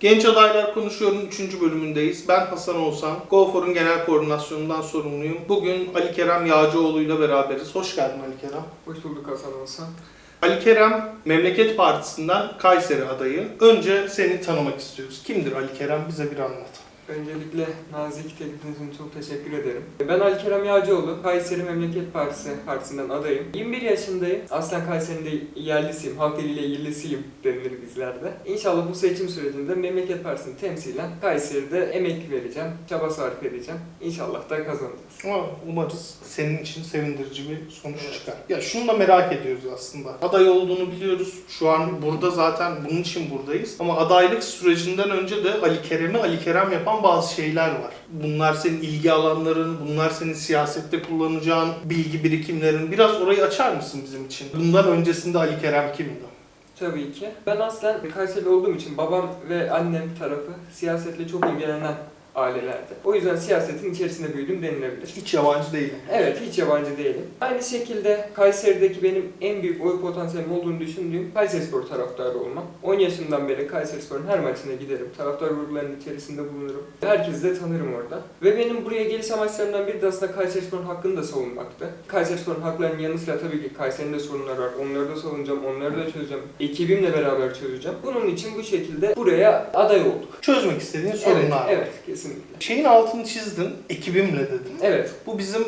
Genç Adaylar Konuşuyor'un 3. bölümündeyiz. Ben Hasan Oğuzhan. GoFor'un genel koordinasyonundan sorumluyum. Bugün Ali Kerem Yağcıoğlu ile beraberiz. Hoş geldin Ali Kerem. Hoş bulduk Hasan Olsan. Ali Kerem, Memleket Partisi'nden Kayseri adayı. Önce seni tanımak istiyoruz. Kimdir Ali Kerem? Bize bir anlat. Öncelikle nazik teklifiniz için çok teşekkür ederim. Ben Ali Kerem Yağcıoğlu, Kayseri Memleket Partisi partisinden adayım. 21 yaşındayım. Aslen Kayseri'nde yerlisiyim, halk eliyle yerlisiyim denilir bizlerde. İnşallah bu seçim sürecinde Memleket Partisi'ni temsilen Kayseri'de emek vereceğim, çaba sarf edeceğim. İnşallah da kazanacağız. Ama umarız senin için sevindirici bir sonuç çıkar. Ya şunu da merak ediyoruz aslında. Aday olduğunu biliyoruz. Şu an burada zaten bunun için buradayız. Ama adaylık sürecinden önce de Ali Kerem'i Ali Kerem yapan bazı şeyler var. Bunlar senin ilgi alanların, bunlar senin siyasette kullanacağın bilgi birikimlerin. Biraz orayı açar mısın bizim için? Bundan öncesinde Ali Kerem kimdi? Tabii ki. Ben aslen Kayseri olduğum için babam ve annem tarafı siyasetle çok ilgilenen ailelerde. O yüzden siyasetin içerisinde büyüdüm denilebilir. Hiç yabancı değilim. Evet, hiç yabancı değilim. Aynı şekilde Kayseri'deki benim en büyük oy potansiyelim olduğunu düşündüğüm Kayserispor taraftarı olmam. 10 yaşından beri Kayserispor'un her maçına giderim. Taraftar gruplarının içerisinde bulunurum. Herkesi de tanırım orada. Ve benim buraya geliş amaçlarımdan biri de aslında Kayserispor'un hakkını da savunmaktı. Kayserispor'un haklarının yanı sıra tabii ki Kayseri'nin de sorunları var. Onları da savunacağım, onları da çözeceğim. Ekibimle beraber çözeceğim. Bunun için bu şekilde buraya aday olduk. Çözmek istediğin sorunlar Evet, evet, kesinlikle. Şeyin altını çizdin, ekibimle dedin. Evet, Bu bizim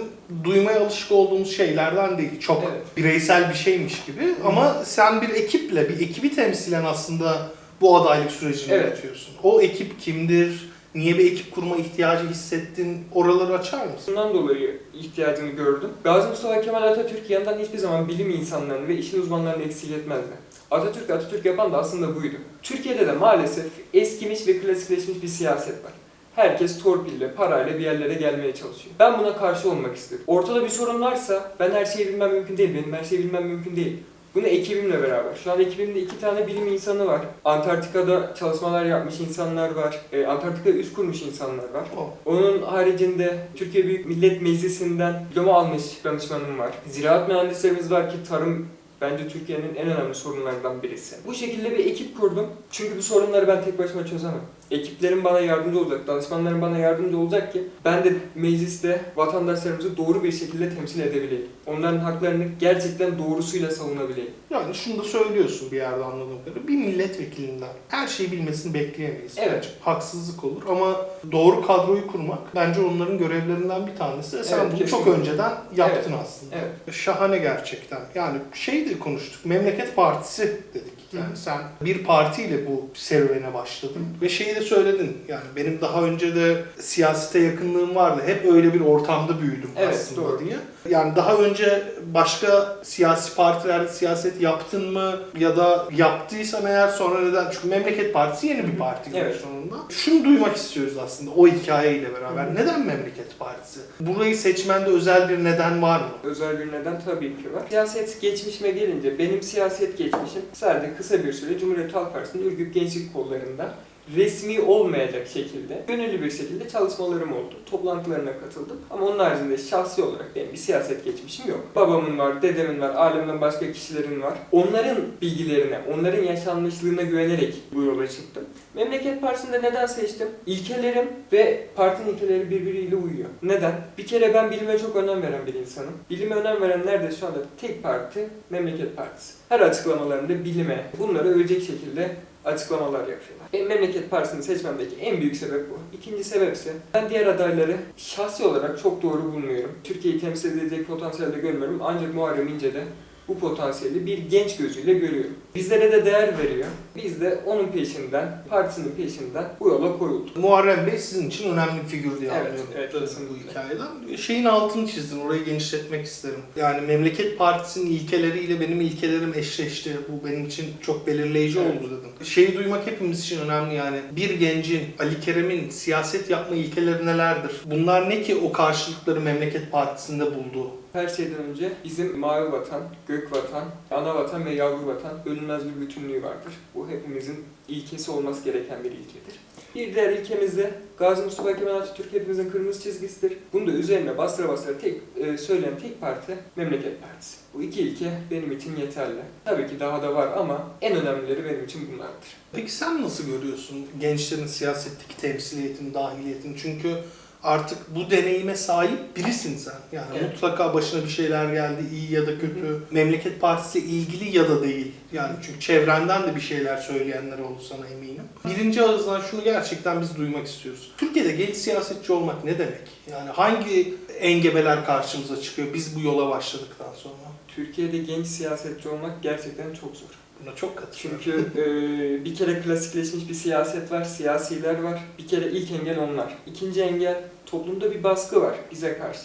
duymaya alışık olduğumuz şeylerden değil. Çok Evet. bireysel bir şeymiş gibi. Ama sen bir ekiple, bir ekibi temsilen aslında bu adaylık sürecini Evet. yönetiyorsun. O ekip kimdir? Niye bir ekip kurma ihtiyacı hissettin? Oraları açar mısın? Bundan dolayı ihtiyacını gördüm. Gazi Mustafa Kemal Atatürk yanından hiçbir zaman bilim insanlarını ve işin uzmanlarını eksik etmezdi. Atatürk Atatürk yapan da aslında buydu. Türkiye'de de maalesef eskimiş ve klasikleşmiş bir siyaset var. Herkes torpille, parayla bir yerlere gelmeye çalışıyor. Ben buna karşı olmak istedim. Ortada bir sorun varsa ben her şeyi bilmem mümkün değil, benim her şeyi bilmem mümkün değil. Bunu ekibimle beraber. Şu an ekibimde iki tane bilim insanı var. Antarktika'da çalışmalar yapmış insanlar var. Ee, Antarktika'da üst kurmuş insanlar var. O. Onun haricinde Türkiye Büyük Millet Meclisi'nden diploma almış danışmanım var. Ziraat mühendislerimiz var ki tarım bence Türkiye'nin en önemli sorunlarından birisi. Bu şekilde bir ekip kurdum. Çünkü bu sorunları ben tek başıma çözemem. Ekiplerim bana yardımcı olacak, danışmanlarım bana yardımcı olacak ki ben de mecliste vatandaşlarımızı doğru bir şekilde temsil edebileyim. Onların haklarını gerçekten doğrusuyla savunabileyim. Yani şunu da söylüyorsun bir yerde anladığım kadarıyla. Bir milletvekilinden her şeyi bilmesini bekleyemeyiz. Evet. Haksızlık olur ama doğru kadroyu kurmak bence onların görevlerinden bir tanesi. Sen Evet, bunu çok kesinlikle. önceden yaptın aslında. Evet. Şahane gerçekten. Yani şey de konuştuk. Memleket Partisi dedik. Yani Hı. sen bir partiyle bu serüvene başladın. Ve şeyi de söyledin. Yani benim daha önce de siyasete yakınlığım vardı. Hep öyle bir ortamda büyüdüm Evet, aslında doğru. diye. Yani daha önce başka siyasi partilerde siyaset yaptın mı? Ya da yaptıysan eğer sonra neden? Çünkü Memleket Partisi yeni bir parti Evet. sonunda. Şunu duymak istiyoruz aslında o hikayeyle beraber. Neden Memleket Partisi? Burayı seçmende özel bir neden var mı? Özel bir neden tabii ki var. Siyaset geçmişime gelince benim siyaset geçmişim sadece kısa bir süre Cumhuriyet Halk Partisi'nin Ürgüp Gençlik Kolları'nda resmi olmayacak şekilde, gönüllü bir şekilde çalışmalarım oldu. Toplantılarına katıldım. Ama onun haricinde şahsi olarak benim bir siyaset geçmişim yok. Babamın var, dedemin var, ailemden başka kişilerin var. Onların bilgilerine, onların yaşanmışlığına güvenerek bu yola çıktım. Memleket Partisi'nde neden seçtim? İlkelerim ve partinin ilkeleri birbiriyle uyuyor. Neden? Bir kere ben bilime çok önem veren bir insanım. Bilime önem veren nerede şu anda tek parti Memleket Partisi. Her açıklamalarında bilime, bunları övecek şekilde açıklamalar yapıyorlar. Benim Memleket Partisi'ni seçmemdeki en büyük sebep bu. İkinci sebep ise ben diğer adayları şahsi olarak çok doğru bulmuyorum. Türkiye'yi temsil edecek potansiyelde görmüyorum ancak Muharrem İnce'de bu potansiyeli bir genç gözüyle görüyorum. Bizlere de değer veriyor. Biz de onun peşinden, partisinin peşinden bu yola koyulduk. Muharrem Bey sizin için önemli bir figür diye Evet, anlıyorum evet, bu kesinlikle. hikayeden. Şeyin altını çizdin, orayı genişletmek isterim. Yani Memleket Partisi'nin ilkeleriyle benim ilkelerim eşleşti. Bu benim için çok belirleyici Evet. oldu dedim. Şeyi duymak hepimiz için önemli yani. Bir gencin, Ali Kerem'in siyaset yapma ilkeleri nelerdir? Bunlar ne ki o karşılıkları Memleket Partisi'nde buldu? Her şeyden önce bizim mavi vatan, gök vatan, ana vatan ve yavru vatan bölünmez bir bütünlüğü vardır. Bu hepimizin ilkesi olması gereken bir ilkedir. Bir diğer ilkemiz de Gazi Mustafa Kemal Atatürk hepimizin kırmızı çizgisidir. Bunu da üzerine bastıra bastıra tek, e, söyleyen tek parti Memleket Partisi. Bu iki ilke benim için yeterli. Tabii ki daha da var ama en önemlileri benim için bunlardır. Peki sen nasıl görüyorsun gençlerin siyasetteki temsiliyetini, dahiliyetini? Çünkü artık bu deneyime sahip birisin sen. Yani Evet. mutlaka başına bir şeyler geldi, iyi ya da kötü. Memleket Partisi ilgili ya da değil. Yani çünkü çevrenden de bir şeyler söyleyenler oldu sana eminim. Birinci ağızdan şunu gerçekten biz duymak istiyoruz. Türkiye'de genç siyasetçi olmak ne demek? Yani hangi engebeler karşımıza çıkıyor biz bu yola başladıktan sonra? Türkiye'de genç siyasetçi olmak gerçekten çok zor. Buna çok katılıyorum. Çünkü e, bir kere klasikleşmiş bir siyaset var, siyasiler var. Bir kere ilk engel onlar. İkinci engel toplumda bir baskı var bize karşı.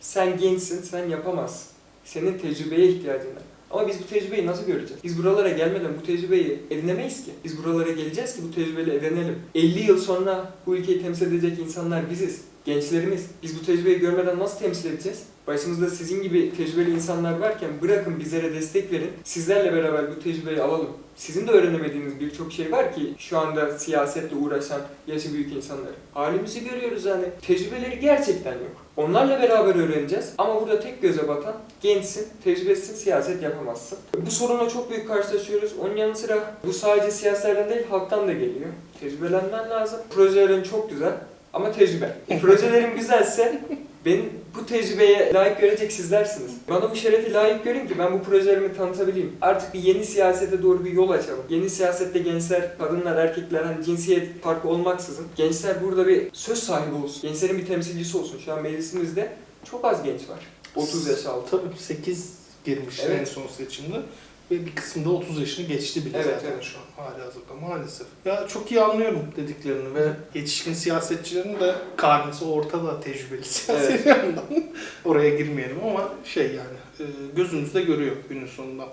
Sen gençsin, sen yapamazsın. Senin tecrübeye ihtiyacın var. Ama biz bu tecrübeyi nasıl göreceğiz? Biz buralara gelmeden bu tecrübeyi edinemeyiz ki. Biz buralara geleceğiz ki bu tecrübeyle edinelim. 50 yıl sonra bu ülkeyi temsil edecek insanlar biziz. Gençlerimiz. Biz bu tecrübeyi görmeden nasıl temsil edeceğiz? Başımızda sizin gibi tecrübeli insanlar varken bırakın bizlere destek verin. Sizlerle beraber bu tecrübeyi alalım. Sizin de öğrenemediğiniz birçok şey var ki şu anda siyasetle uğraşan yaşı büyük insanlar. Halimizi görüyoruz yani. Tecrübeleri gerçekten yok. Onlarla beraber öğreneceğiz ama burada tek göze batan gençsin, tecrübesiz siyaset yapamazsın. Bu sorunla çok büyük karşılaşıyoruz. Onun yanı sıra bu sadece siyasetlerden değil halktan da geliyor. Tecrübelenmen lazım. Projelerin çok güzel ama tecrübe. Projelerin güzelse benim bu tecrübeye layık görecek sizlersiniz. Bana bu şerefi layık görün ki ben bu projelerimi tanıtabileyim. Artık bir yeni siyasete doğru bir yol açalım. Yeni siyasette gençler, kadınlar, erkekler hani cinsiyet farkı olmaksızın gençler burada bir söz sahibi olsun. Gençlerin bir temsilcisi olsun. Şu an meclisimizde çok az genç var. 30 yaş altı. Tabii 8 girmişti Evet. en son seçimde. Ve bir kısmında 30 yaşını geçti bile Evet, zaten evet. şu an hali hazırda maalesef. Ya çok iyi anlıyorum dediklerini ve yetişkin siyasetçilerin de karnesi ortada tecrübeli siyasi Evet. Oraya girmeyelim ama şey yani e, gözümüzde görüyor günün sonunda.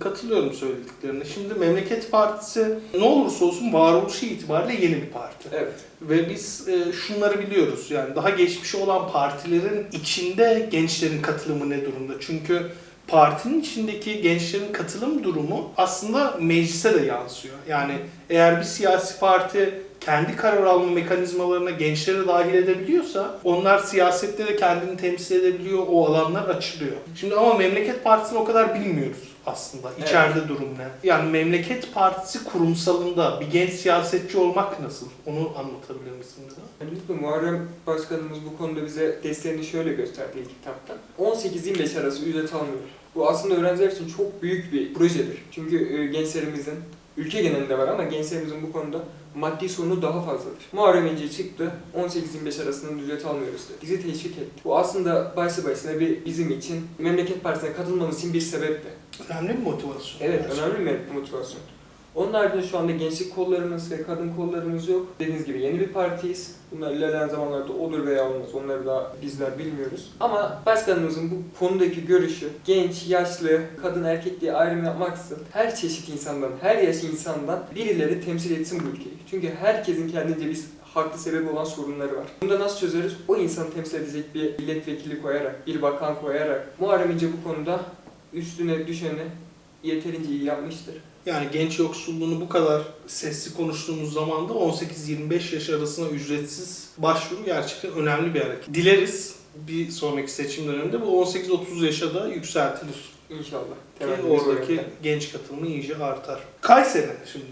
Katılıyorum söylediklerine. Şimdi Memleket Partisi ne olursa olsun varoluşu itibariyle yeni bir parti. Evet. Ve biz e, şunları biliyoruz yani daha geçmişi olan partilerin içinde gençlerin katılımı ne durumda? Çünkü partinin içindeki gençlerin katılım durumu aslında meclise de yansıyor. Yani eğer bir siyasi parti kendi karar alma mekanizmalarına gençleri dahil edebiliyorsa onlar siyasette de kendini temsil edebiliyor, o alanlar açılıyor. Şimdi ama Memleket Partisi'ni o kadar bilmiyoruz aslında. Evet. İçeride durum ne? Yani Memleket Partisi kurumsalında bir genç siyasetçi olmak nasıl? Onu anlatabilir misin bize? Öncelikle Muharrem Başkanımız bu konuda bize desteğini şöyle gösterdi ilk kitapta. 18-25 arası ücret almıyor. Bu aslında öğrenciler için çok büyük bir projedir. Çünkü e, gençlerimizin, ülke genelinde var ama gençlerimizin bu konuda maddi sorunu daha fazladır. Muharrem İnce çıktı, 18-25 arasında ücret almıyoruz dedi. Bizi teşvik etti. Bu aslında başlı başına bir bizim için, Memleket Partisi'ne katılmamız için bir sebepti. Önemli bir motivasyon. Evet, önemli bir motivasyon. Onun haricinde şu anda gençlik kollarımız ve kadın kollarımız yok. Dediğiniz gibi yeni bir partiyiz. Bunlar ilerleyen zamanlarda olur veya olmaz. Onları da bizler bilmiyoruz. Ama başkanımızın bu konudaki görüşü genç, yaşlı, kadın, erkek diye ayrım yapmaksızın her çeşit insandan, her yaş insandan birileri temsil etsin bu ülkeyi. Çünkü herkesin kendince bir haklı sebebi olan sorunları var. Bunu da nasıl çözeriz? O insanı temsil edecek bir milletvekili koyarak, bir bakan koyarak. Muharrem İnce bu konuda üstüne düşeni yeterince iyi yapmıştır. Yani genç yoksulluğunu bu kadar sesli konuştuğumuz zaman da 18-25 yaş arasına ücretsiz başvuru gerçekten önemli bir hareket. Dileriz bir sonraki seçim döneminde bu 18-30 yaşa da yükseltilir. İnşallah. Ki oradaki yönünde. genç katılımı iyice artar. Kayseri şimdi.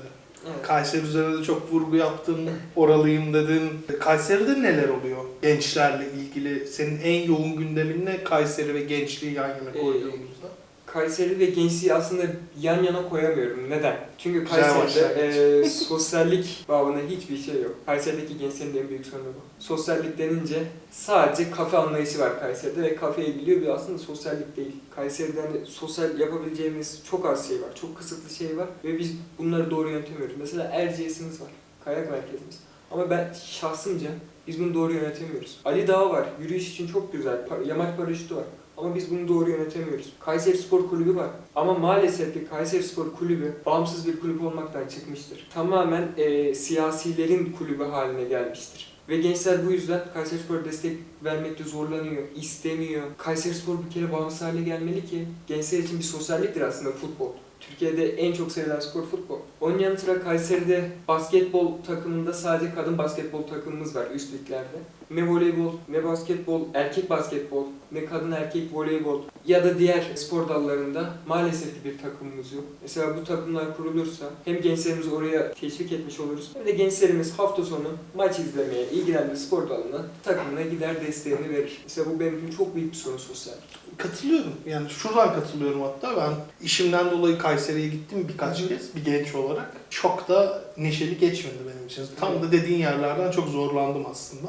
Evet. Kayseri üzerine de çok vurgu yaptın, oralıyım dedin. Kayseri'de neler oluyor gençlerle ilgili? Senin en yoğun gündemin ne Kayseri ve gençliği yan yana Ee, koyduğumuzda? Kayseri ve gençliği aslında yan yana koyamıyorum. Neden? Çünkü Kayseri'de e, sosyallik bağına hiçbir şey yok. Kayseri'deki gençlerin en büyük sorunu bu. Sosyallik denince sadece kafe anlayışı var Kayseri'de ve kafeye gidiyor bir aslında sosyallik değil. Kayseri'de hani sosyal yapabileceğimiz çok az şey var, çok kısıtlı şey var ve biz bunları doğru yönetemiyoruz. Mesela Erciyes'imiz var, kayak merkezimiz. Ama ben şahsımca biz bunu doğru yönetemiyoruz. Ali Dağı var, yürüyüş için çok güzel, yamaç paraşütü var. Ama biz bunu doğru yönetemiyoruz. Kayseri Spor Kulübü var. Ama maalesef ki Kayseri Spor Kulübü bağımsız bir kulüp olmaktan çıkmıştır. Tamamen e, siyasilerin kulübü haline gelmiştir. Ve gençler bu yüzden Kayserispor destek vermekte zorlanıyor, istemiyor. Kayserispor bir kere bağımsız hale gelmeli ki gençler için bir sosyalliktir aslında futbol. Türkiye'de en çok sevilen spor futbol. Onun yanı sıra Kayseri'de basketbol takımında sadece kadın basketbol takımımız var üst liglerde. Ne voleybol, ne basketbol, erkek basketbol, ne kadın erkek voleybol ya da diğer spor dallarında maalesef ki bir takımımız yok. Mesela bu takımlar kurulursa hem gençlerimizi oraya teşvik etmiş oluruz hem de gençlerimiz hafta sonu maç izlemeye, ilgilendiği spor dalına takımına gider desteğini verir. Mesela bu benim için çok büyük bir sorun sosyal. Katılıyorum. Yani şuradan katılıyorum hatta. Ben işimden dolayı Kayseri'ye gittim birkaç Hı kez bir genç olarak. Çok da neşeli geçmedi benim için. Tam da dediğin yerlerden çok zorlandım aslında.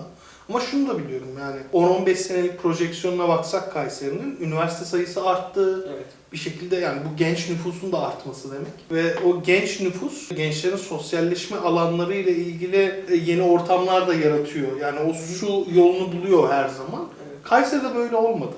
Ama şunu da biliyorum yani 10-15 senelik projeksiyonuna baksak Kayseri'nin üniversite sayısı arttı. Evet. Bir şekilde yani bu genç nüfusun da artması demek. Ve o genç nüfus gençlerin sosyalleşme alanları ile ilgili e, yeni ortamlar da yaratıyor. Yani o su yolunu buluyor her zaman. Evet. Kayseri'de böyle olmadı.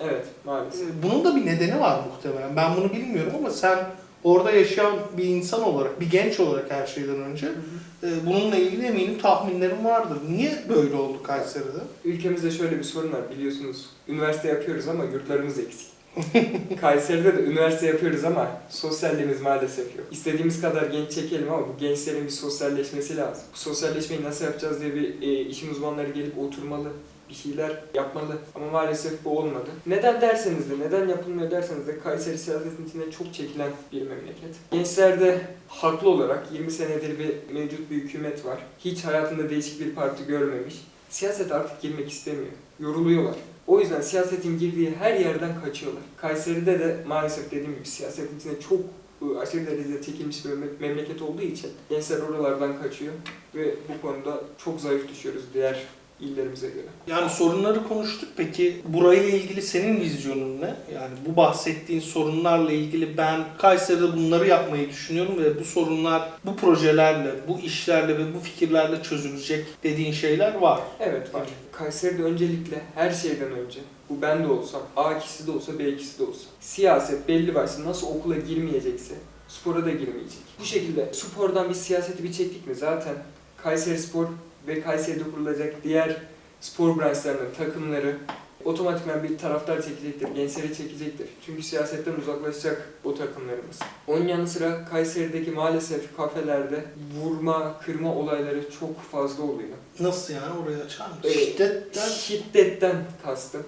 Evet, maalesef. Ee, Bunun da bir nedeni var muhtemelen. Ben bunu bilmiyorum ama sen orada yaşayan bir insan olarak, bir genç olarak her şeyden önce Hı hı. e, bununla ilgili eminim tahminlerim vardır. Niye böyle oldu Kayseri'de? Ülkemizde şöyle bir sorun var biliyorsunuz. Üniversite yapıyoruz ama yurtlarımız eksik. Kayseri'de de üniversite yapıyoruz ama sosyalliğimiz maalesef yok. İstediğimiz kadar genç çekelim ama bu gençlerin bir sosyalleşmesi lazım. Bu sosyalleşmeyi nasıl yapacağız diye bir e, işin uzmanları gelip oturmalı. Bir şeyler yapmalı ama maalesef bu olmadı. Neden derseniz de, neden yapılmıyor derseniz de Kayseri siyasetin içinde çok çekilen bir memleket. Gençlerde haklı olarak 20 senedir bir mevcut bir hükümet var. Hiç hayatında değişik bir parti görmemiş. Siyaset artık girmek istemiyor. Yoruluyorlar. O yüzden siyasetin girdiği her yerden kaçıyorlar. Kayseri'de de maalesef dediğim gibi siyasetin içine çok ıı, aşırı derecede çekilmiş bir memle- memleket olduğu için gençler oralardan kaçıyor ve bu konuda çok zayıf düşüyoruz diğer illerimize göre. Yani sorunları konuştuk. Peki burayla ilgili senin vizyonun ne? Yani bu bahsettiğin sorunlarla ilgili ben Kayseri'de bunları yapmayı düşünüyorum ve bu sorunlar bu projelerle, bu işlerle ve bu fikirlerle çözülecek dediğin şeyler var. Evet var. Kayseri'de öncelikle her şeyden önce bu ben de olsam, A ikisi de olsa, B ikisi de olsa. Siyaset belli başlı nasıl okula girmeyecekse spora da girmeyecek. Bu şekilde spordan bir siyaseti bir çektik mi zaten Kayseri Spor ve Kayseri'de kurulacak diğer spor branşlarının takımları otomatikman bir taraftar çekecektir, gençleri çekecektir. Çünkü siyasetten uzaklaşacak o takımlarımız. Onun yanı sıra Kayseri'deki maalesef kafelerde vurma, kırma olayları çok fazla oluyor. Nasıl yani orayı açar mısın? Evet. Şiddetten Şiddetten kastım.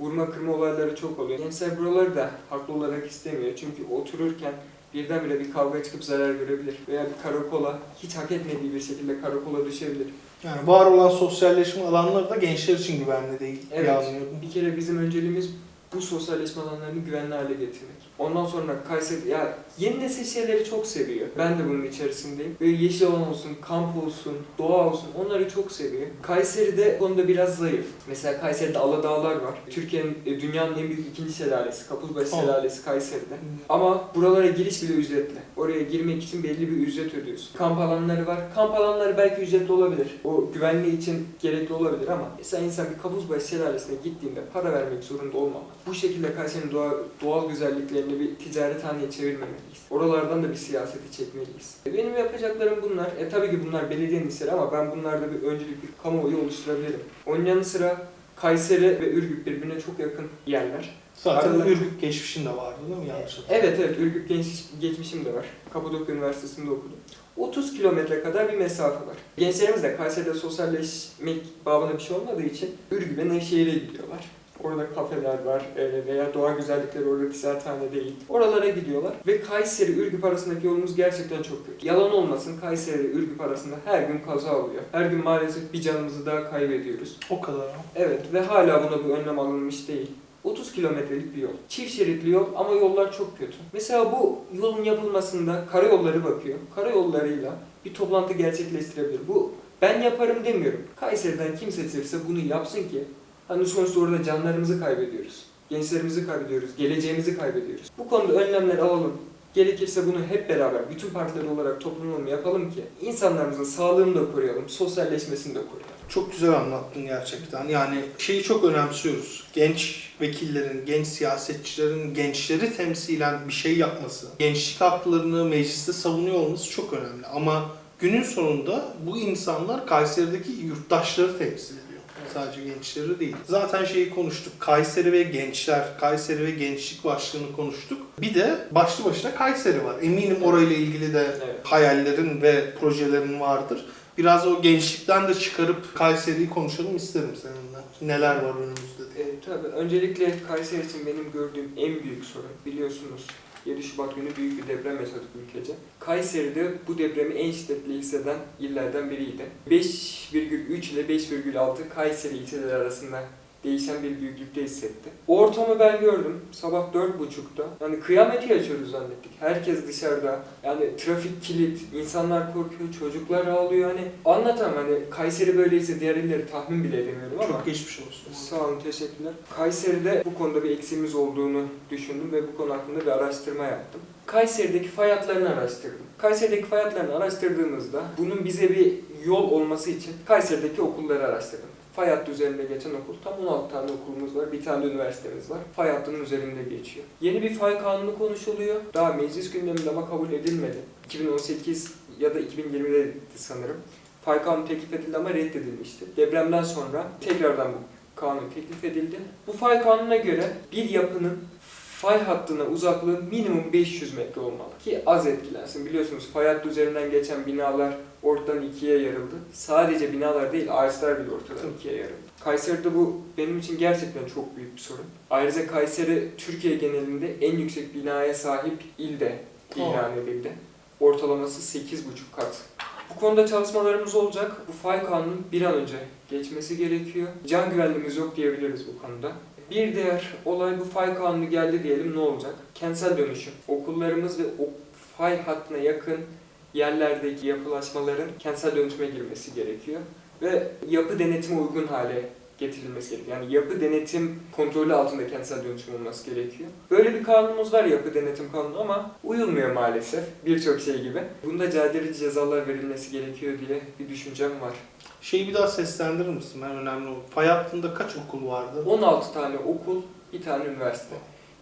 Vurma kırma olayları çok oluyor. Gençler buraları da haklı olarak istemiyor. Çünkü otururken birdenbire bir kavga çıkıp zarar görebilir. Veya bir karakola, hiç hak etmediği bir şekilde karakola düşebilir. Yani var olan sosyalleşme alanları da gençler için güvenli değil Evet. Bir kere bizim önceliğimiz bu sosyalleşme alanlarını güvenli hale getirmek. Ondan sonra Kayseri, ya yeni nesil şeyleri çok seviyor. Ben de bunun içerisindeyim. Böyle yeşil alan olsun, kamp olsun, doğa olsun onları çok seviyor. Kayseri'de konuda biraz zayıf. Mesela Kayseri'de Aladağlar var. Türkiye'nin, e, dünyanın en büyük ikinci şelalesi, Kapuzbaşı Oh. Şelalesi Kayseri'de. Ama buralara giriş bile ücretli. Oraya girmek için belli bir ücret ödüyorsun. Kamp alanları var. Kamp alanları belki ücretli olabilir. O güvenliği için gerekli olabilir ama mesela insan bir Kapuzbaşı Şelalesi'ne gittiğinde para vermek zorunda olmamalı. Bu şekilde Kayseri'nin doğa, doğal güzelliklerini bir ticarethaneye çevirmemeliyiz. Oralardan da bir siyaseti çekmeliyiz. E, Benim yapacaklarım bunlar. E tabii ki bunlar belediyenin işleri ama ben bunlarda bir öncelik bir kamuoyu oluşturabilirim. Onun yanı sıra Kayseri ve Ürgüp birbirine çok yakın yerler. Zaten Arada- Ürgüp geçmişinde vardı değil mi yanlış? Evet evet Ürgüp genç geçmişim de var. Kapadokya Üniversitesi'nde okudum. 30 kilometre kadar bir mesafe var. Gençlerimiz de Kayseri'de sosyalleşmek babına bir şey olmadığı için Ürgüp'e Nevşehir'e gidiyorlar. Orada kafeler var e, veya doğa güzellikleri orada ticarethane değil. Oralara gidiyorlar ve Kayseri Ürgüp arasındaki yolumuz gerçekten çok kötü. Yalan olmasın Kayseri Ürgüp arasında her gün kaza oluyor. Her gün maalesef bir canımızı daha kaybediyoruz. O kadar. Evet ve hala buna bir önlem alınmış değil. 30 kilometrelik bir yol. Çift şeritli yol ama yollar çok kötü. Mesela bu yolun yapılmasında karayolları bakıyor. Karayollarıyla bir toplantı gerçekleştirebilir. Bu ben yaparım demiyorum. Kayseri'den kim seçilirse bunu yapsın ki hani sonuçta orada canlarımızı kaybediyoruz. Gençlerimizi kaybediyoruz, geleceğimizi kaybediyoruz. Bu konuda önlemler alalım. Gerekirse bunu hep beraber bütün partiler olarak toplumunu yapalım ki insanlarımızın sağlığını da koruyalım, sosyalleşmesini de koruyalım. Çok güzel anlattın gerçekten. Yani şeyi çok önemsiyoruz. Genç vekillerin, genç siyasetçilerin gençleri temsilen bir şey yapması, gençlik haklarını mecliste savunuyor olması çok önemli. Ama günün sonunda bu insanlar Kayseri'deki yurttaşları temsil ediyor. Sadece gençleri değil. Zaten şeyi konuştuk. Kayseri ve gençler, Kayseri ve gençlik başlığını konuştuk. Bir de başlı başına Kayseri var. Eminim orayla ilgili de Evet. hayallerin ve projelerin vardır. Biraz o gençlikten de çıkarıp Kayseri'yi konuşalım isterim seninle. Neler var önümüzde diye. E, tabii öncelikle Kayseri için benim gördüğüm en büyük sorun biliyorsunuz 7 Şubat günü büyük bir deprem yaşadık ülkece. Kayseri'de bu depremi en şiddetli hisseden illerden biriydi. 5,3 ile 5,6 Kayseri ilçeleri arasında değişen bir büyüklükte hissetti. O ortamı ben gördüm sabah 4.30'da. Yani kıyameti yaşıyoruz zannettik. Herkes dışarıda. Yani trafik kilit, insanlar korkuyor, çocuklar ağlıyor. Hani anlatamam hani Kayseri böyleyse diğer illeri tahmin bile edemiyorum ama. Çok geçmiş olsun. Sağ olun, teşekkürler. Kayseri'de bu konuda bir eksiğimiz olduğunu düşündüm ve bu konu hakkında bir araştırma yaptım. Kayseri'deki fay hatlarını araştırdım. Kayseri'deki fay hatlarını araştırdığımızda bunun bize bir yol olması için Kayseri'deki okulları araştırdım. Fay hattı üzerinde geçen okul, tam 16 tane okulumuz var, bir tane de üniversitemiz var. Fay hattının üzerinde geçiyor. Yeni bir fay kanunu konuşuluyor. Daha meclis gündeminde ama kabul edilmedi. 2018 ya da 2020'de sanırım. Fay kanunu teklif edildi ama reddedilmişti. Depremden sonra tekrardan bu kanun teklif edildi. Bu fay kanununa göre bir yapının fay hattına uzaklığı minimum 500 metre olmalı ki az etkilensin. Biliyorsunuz fay hattı üzerinden geçen binalar ortadan ikiye yarıldı. Sadece binalar değil ağaçlar bile ortadan Tabii. ikiye yarıldı. Kayseri'de bu benim için gerçekten çok büyük bir sorun. Ayrıca Kayseri Türkiye genelinde en yüksek binaya sahip ilde ilan edildi. Ortalaması 8,5 kat. Bu konuda çalışmalarımız olacak. Bu fay kanunun bir an önce geçmesi gerekiyor. Can güvenliğimiz yok diyebiliriz bu konuda. Bir diğer olay bu fay kanunu geldi diyelim ne olacak? Kentsel dönüşüm. Okullarımız ve o fay hattına yakın yerlerdeki yapılaşmaların kentsel dönüşüme girmesi gerekiyor. Ve yapı denetime uygun hale getirilmesi gerekiyor. Yani yapı denetim kontrolü altında kentsel dönüşüm olması gerekiyor. Böyle bir kanunumuz var yapı denetim kanunu ama uyulmuyor maalesef birçok şey gibi. Bunda caydırıcı cezalar verilmesi gerekiyor diye bir düşüncem var. Şeyi bir daha seslendirir misin? Ben önemli o. Fay hattında kaç okul vardı? 16 tane okul, bir tane üniversite.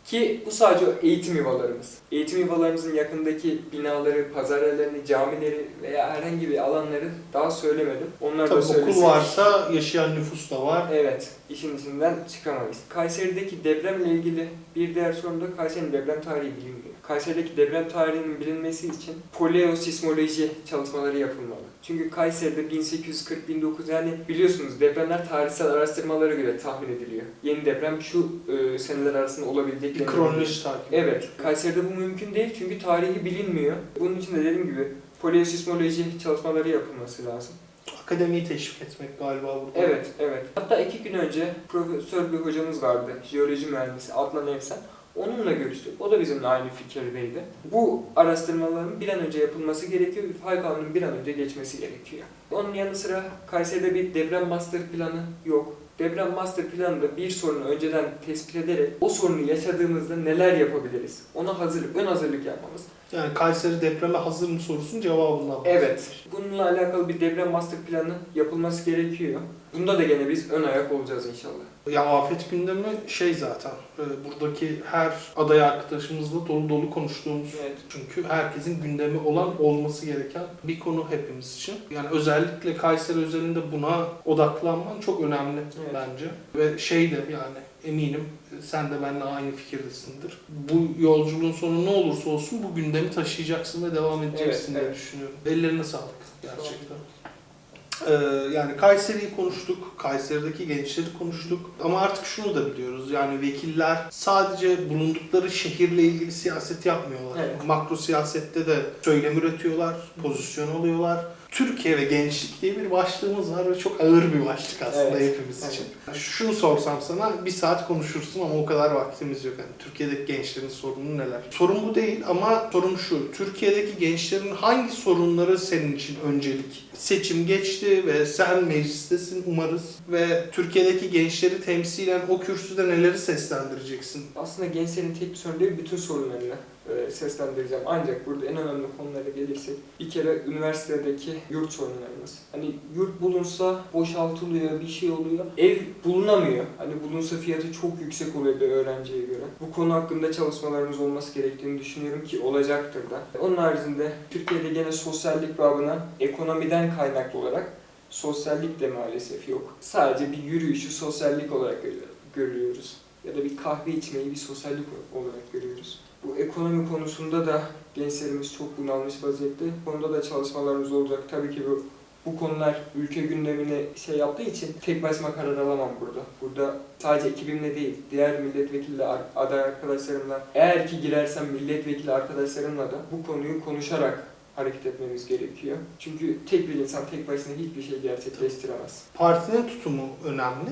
Ki bu sadece eğitim yuvalarımız. Eğitim yuvalarımızın yakındaki binaları, pazar yerlerini, camileri veya herhangi bir alanları daha söylemedim. Onları da Tabii okul varsa yaşayan nüfus da var. Evet, işin içinden çıkamayız. Kayseri'deki depremle ilgili bir diğer sorun da Kayseri'nin deprem tarihi bilinmiyor. Kayseri'deki deprem tarihinin bilinmesi için poleosismoloji çalışmaları yapılmalı. Çünkü Kayseri'de 1840-19 yani biliyorsunuz depremler tarihsel araştırmalara göre tahmin ediliyor. Yeni deprem şu e, seneler arasında olabilecek. Bir kronoloji takip. Evet, Kayseri'de bu mümkün değil çünkü tarihi bilinmiyor. Bunun için de dediğim gibi poleosismoloji çalışmaları yapılması lazım. Akademiyi teşvik etmek galiba burada. Evet, evet. Hatta iki gün önce profesör bir hocamız vardı, jeoloji mühendisi Adnan Evsen. Onunla görüştük. O da bizimle aynı fikirdeydi. Bu araştırmaların bir an önce yapılması gerekiyor. Fay kanunun bir an önce geçmesi gerekiyor. Onun yanı sıra Kayseri'de bir deprem master planı yok. Deprem master planında bir sorunu önceden tespit ederek o sorunu yaşadığımızda neler yapabiliriz? Ona hazırlık, ön hazırlık yapmamız. Yani Kayseri depreme hazır mı sorusunun cevabından Evet. Bununla alakalı bir deprem master planı yapılması gerekiyor. Bunda da gene biz ön ayak olacağız inşallah. Ya afet gündemi şey zaten, e, buradaki her aday arkadaşımızla dolu dolu konuştuğumuz Evet. çünkü herkesin gündemi olan olması gereken bir konu hepimiz için. Yani özellikle Kayseri özelinde buna odaklanman çok önemli Evet. bence. Ve şey de yani eminim sen de benimle aynı fikirdesindir. Bu yolculuğun sonu ne olursa olsun bu gündemi taşıyacaksın ve devam edeceksin Evet, diye evet. düşünüyorum. Ellerine sağlık gerçekten. Ee, yani Kayseri'yi konuştuk, Kayseri'deki gençleri konuştuk ama artık şunu da biliyoruz yani vekiller sadece bulundukları şehirle ilgili siyaset yapmıyorlar. Evet. Makro siyasette de söylem üretiyorlar, pozisyon alıyorlar. Türkiye ve gençlik diye bir başlığımız var ve çok ağır bir başlık aslında Evet. hepimiz Evet. için. Şunu sorsam sana bir saat konuşursun ama o kadar vaktimiz yok. Yani Türkiye'deki gençlerin sorunu neler? Sorun bu değil ama sorun şu. Türkiye'deki gençlerin hangi sorunları senin için öncelik? Seçim geçti ve sen meclistesin umarız ve Türkiye'deki gençleri temsilen o kürsüde neleri seslendireceksin? Aslında gençlerin tek bir sorunu değil, bütün sorunlarını e, seslendireceğim. Ancak burada en önemli konulara gelirsek bir kere üniversitedeki yurt sorunlarımız. Hani yurt bulunsa boşaltılıyor, bir şey oluyor. Ev bulunamıyor. Hani bulunsa fiyatı çok yüksek oluyor bir öğrenciye göre. Bu konu hakkında çalışmalarımız olması gerektiğini düşünüyorum ki olacaktır da. Onun haricinde Türkiye'de gene sosyallik babına ekonomiden kaynaklı olarak sosyallik de maalesef yok. Sadece bir yürüyüşü sosyallik olarak görüyor- görüyoruz. Ya da bir kahve içmeyi bir sosyallik olarak görüyoruz. Bu ekonomi konusunda da gençlerimiz çok bunalmış vaziyette. Bu konuda da çalışmalarımız olacak. Tabii ki bu bu konular ülke gündemine şey yaptığı için tek başıma karar alamam burada. Burada sadece ekibimle değil, diğer milletvekili aday arkadaşlarımla, eğer ki girersem milletvekili arkadaşlarımla da bu konuyu konuşarak hareket etmemiz gerekiyor. Çünkü tek bir insan tek başına hiçbir şey gerçekleştiremez. Partinin tutumu önemli.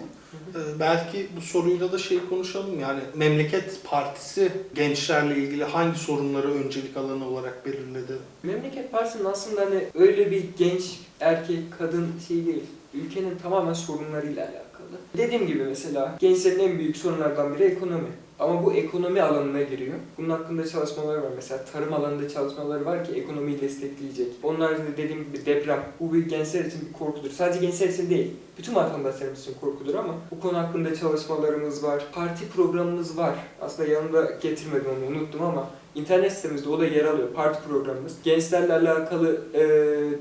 Ee, belki bu soruyla da şey konuşalım yani memleket partisi gençlerle ilgili hangi sorunları öncelik alanı olarak belirledi? Memleket Partisi'nin aslında hani öyle bir genç, erkek, kadın şey değil. Ülkenin tamamen sorunlarıyla alakalı. Dediğim gibi mesela gençlerin en büyük sorunlardan biri ekonomi. Ama bu ekonomi alanına giriyor. Bunun hakkında çalışmaları var. Mesela tarım alanında çalışmaları var ki ekonomiyi destekleyecek. Onun haricinde dediğim gibi deprem. Bu bir gençler için bir korkudur. Sadece gençler için değil. Bütün vatandaşlarımız için korkudur ama bu konu hakkında çalışmalarımız var. Parti programımız var. Aslında yanımda getirmedim onu unuttum ama İnternet sitemizde o da yer alıyor. Parti programımız. Gençlerle alakalı, e,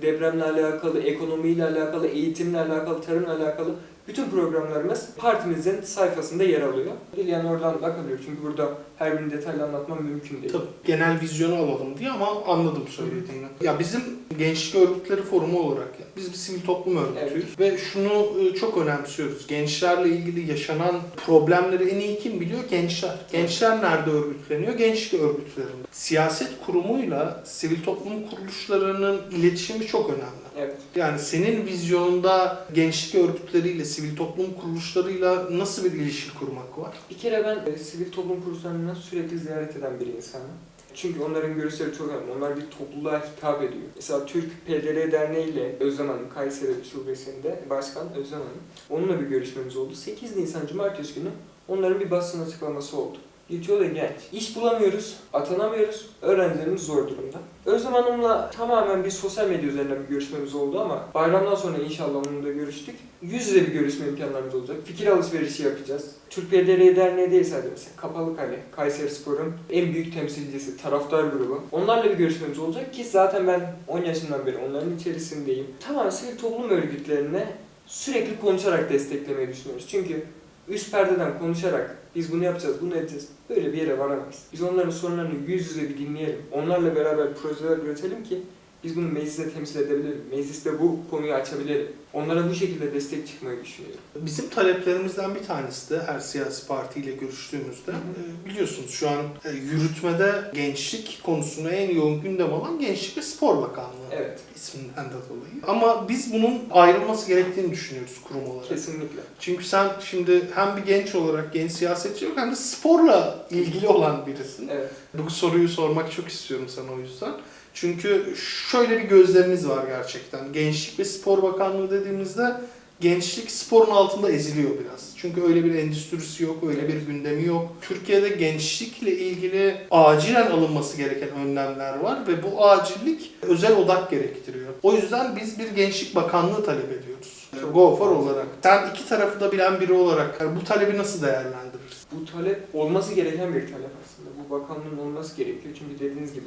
depremle alakalı, ekonomiyle alakalı, eğitimle alakalı, tarımla alakalı bütün programlarımız partimizin sayfasında yer alıyor. Dileyen oradan bakabilir. Çünkü burada her birini detaylı anlatmam mümkün değil. Tabii genel vizyonu alalım diye ama anladım söylediğini. Ya bizim Gençlik Örgütleri Forumu olarak ya, biz bir sivil toplum örgütüyüz ve şunu e, çok önemsiyoruz. Gençlerle ilgili yaşanan problemleri en iyi kim biliyor? Gençler. Gençler nerede örgütleniyor? Gençlik örgütlerinde. Siyaset kurumuyla sivil toplum kuruluşlarının iletişimi çok önemli. Evet. Yani senin vizyonunda gençlik örgütleriyle, sivil toplum kuruluşlarıyla nasıl bir ilişki kurmak var? Bir kere ben e, sivil toplum kuruluşlarını sürekli ziyaret eden bir insanım. Çünkü onların görüşleri çok önemli. Onlar bir topluluğa hitap ediyor. Mesela Türk PDR Derneği ile Özlem Hanım, Kayseri Şubesi'nde başkan Özlem Hanım. Onunla bir görüşmemiz oldu. 8 Nisan Cumartesi günü onların bir basın açıklaması oldu. Geçiyor da genç. İş bulamıyoruz, atanamıyoruz, öğrencilerimiz zor durumda. Özlem Hanım'la tamamen bir sosyal medya üzerinden bir görüşmemiz oldu ama bayramdan sonra inşallah onunla görüştük. Yüz yüze bir görüşme imkanlarımız olacak. Fikir alışverişi yapacağız. Türk PDR Derneği değil sadece mesela Kapalı Kale, Kayseri Spor'un en büyük temsilcisi, taraftar grubu. Onlarla bir görüşmemiz olacak ki zaten ben 10 yaşından beri onların içerisindeyim. Tamamen sivil toplum örgütlerine sürekli konuşarak desteklemeyi düşünüyoruz. Çünkü üst perdeden konuşarak biz bunu yapacağız, bunu edeceğiz. Böyle bir yere varamayız. Biz onların sorunlarını yüz yüze bir dinleyelim. Onlarla beraber projeler üretelim ki biz bunu mecliste temsil edebilelim. Mecliste bu konuyu açabilirim. Onlara bu şekilde destek çıkmayı düşünüyorum. Bizim taleplerimizden bir tanesi de her siyasi partiyle görüştüğümüzde e, biliyorsunuz şu an e, yürütmede gençlik konusunu en yoğun gündem alan Gençlik ve Spor Bakanlığı Evet, isminden de dolayı. Ama biz bunun ayrılması gerektiğini düşünüyoruz kurum olarak. kesinlikle. Çünkü sen şimdi hem bir genç olarak genç siyasetçi hem de sporla ilgili olan birisin. Evet. Bu soruyu sormak çok istiyorum sana o yüzden. Çünkü şöyle bir gözlemimiz var gerçekten. Gençlik ve Spor Bakanlığı dediğimizde gençlik sporun altında eziliyor biraz. Çünkü öyle bir endüstrisi yok, öyle bir gündemi yok. Türkiye'de gençlikle ilgili acilen alınması gereken önlemler var ve bu acillik özel odak gerektiriyor. O yüzden biz bir gençlik bakanlığı talep ediyoruz. Çok olarak. Sen iki tarafı da bilen biri olarak yani bu talebi nasıl değerlendirirsin? Bu talep olması gereken bir talep aslında. Bu bakanlığın olması gerekiyor. Çünkü dediğiniz gibi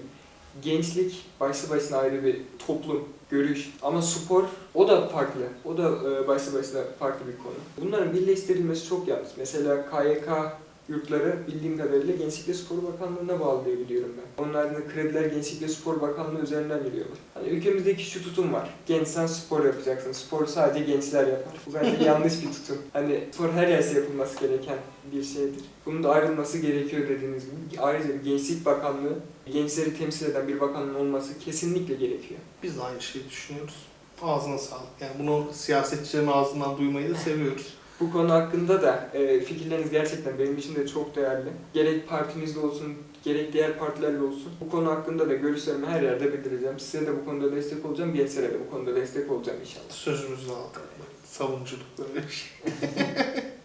gençlik başlı başına ayrı bir toplum, görüş. Ama spor o da farklı. O da e, başlı başına farklı bir konu. Bunların birleştirilmesi çok yanlış. Mesela KYK yurtları bildiğim kadarıyla Gençlik ve Spor Bakanlığı'na bağlı diye biliyorum ben. Onun haricinde krediler Gençlik ve Spor Bakanlığı üzerinden geliyorlar. Hani ülkemizdeki şu tutum var. Gençsen spor yapacaksın. Spor sadece gençler yapar. Bu bence yanlış bir tutum. Hani spor her yaşta yapılması gereken bir şeydir. Bunun da ayrılması gerekiyor dediğiniz gibi. Ayrıca Gençlik Bakanlığı, gençleri temsil eden bir bakanlığın olması kesinlikle gerekiyor. Biz de aynı şeyi düşünüyoruz. Ağzına sağlık. Yani bunu siyasetçilerin ağzından duymayı da seviyoruz. Bu konu hakkında da e, fikirleriniz gerçekten benim için de çok değerli. Gerek partimizde olsun, gerek diğer partilerle olsun. Bu konu hakkında da görüşlerimi her yerde bildireceğim. Size de bu konuda destek olacağım, gençlere de bu konuda destek olacağım inşallah. Sözümüzü aldık. Savunuculuk şey.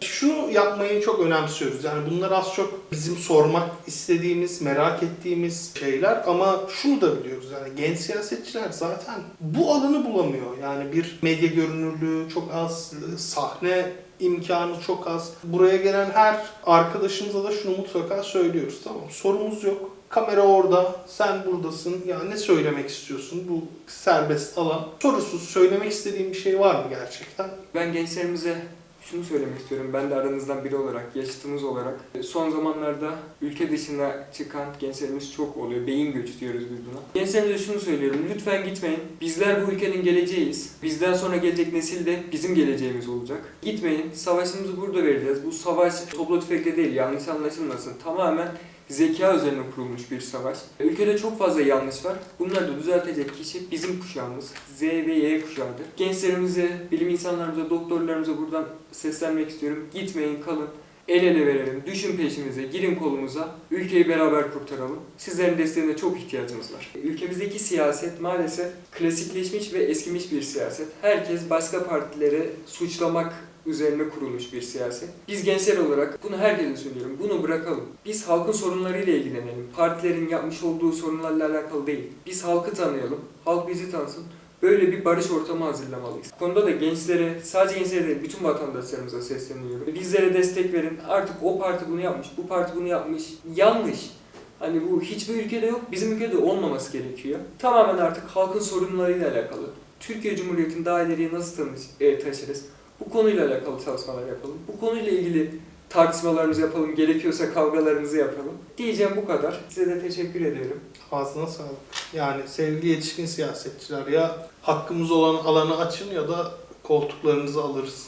Şu yapmayı çok önemsiyoruz. Yani bunlar az çok bizim sormak istediğimiz, merak ettiğimiz şeyler ama şunu da biliyoruz. Yani genç siyasetçiler zaten bu alanı bulamıyor. Yani bir medya görünürlüğü çok az, sahne imkanı çok az. Buraya gelen her arkadaşımıza da şunu mutlaka söylüyoruz. Tamam sorumuz yok. Kamera orada, sen buradasın. Ya ne söylemek istiyorsun? Bu serbest alan. Sorusuz söylemek istediğin bir şey var mı gerçekten? Ben gençlerimize şunu söylemek istiyorum. Ben de aranızdan biri olarak, yaşıtımız olarak. Son zamanlarda ülke dışına çıkan gençlerimiz çok oluyor. Beyin göçü diyoruz biz buna. Gençlerimize şunu söylüyorum. Lütfen gitmeyin. Bizler bu ülkenin geleceğiyiz. Bizden sonra gelecek nesil de bizim geleceğimiz olacak. Gitmeyin. Savaşımızı burada vereceğiz. Bu savaş toplu tüfekle değil. Yanlış anlaşılmasın. Tamamen zeka üzerine kurulmuş bir savaş. Ülkede çok fazla yanlış var. Bunları da düzeltecek kişi bizim kuşağımız. Z ve Y kuşağıdır. Gençlerimize, bilim insanlarımıza, doktorlarımıza buradan seslenmek istiyorum. Gitmeyin, kalın. El ele verelim, düşün peşimize, girin kolumuza, ülkeyi beraber kurtaralım. Sizlerin desteğine çok ihtiyacımız var. Ülkemizdeki siyaset maalesef klasikleşmiş ve eskimiş bir siyaset. Herkes başka partileri suçlamak üzerine kurulmuş bir siyaset. Biz gençler olarak bunu herkese söylüyorum. Bunu bırakalım. Biz halkın sorunlarıyla ilgilenelim. Partilerin yapmış olduğu sorunlarla alakalı değil. Biz halkı tanıyalım. Halk bizi tanısın. Böyle bir barış ortamı hazırlamalıyız. Bu konuda da gençlere, sadece gençlere değil, bütün vatandaşlarımıza sesleniyorum. Bizlere destek verin. Artık o parti bunu yapmış, bu parti bunu yapmış. Yanlış. Hani bu hiçbir ülkede yok, bizim ülkede olmaması gerekiyor. Tamamen artık halkın sorunlarıyla alakalı. Türkiye Cumhuriyeti'ni daha ileriye nasıl tanış, e, taşırız? Bu konuyla alakalı çalışmalar yapalım. Bu konuyla ilgili tartışmalarımızı yapalım, gerekiyorsa kavgalarımızı yapalım. Diyeceğim bu kadar. Size de teşekkür ediyorum. Ağzına sağlık. Yani sevgili yetişkin siyasetçiler ya hakkımız olan alanı açın ya da koltuklarınızı alırız.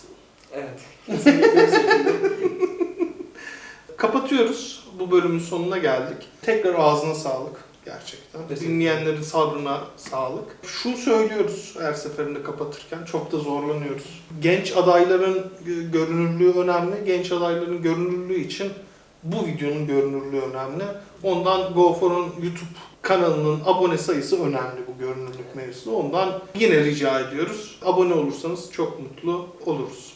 Evet. Kapatıyoruz. Bu bölümün sonuna geldik. Tekrar ağzına sağlık gerçekten. Dinleyenlerin sabrına sağlık. Şunu söylüyoruz her seferinde kapatırken çok da zorlanıyoruz. Genç adayların gö- görünürlüğü önemli. Genç adayların görünürlüğü için bu videonun görünürlüğü önemli. Ondan GoFor'un YouTube kanalının abone sayısı önemli bu görünürlük mevzusunda. Ondan yine rica ediyoruz. Abone olursanız çok mutlu oluruz.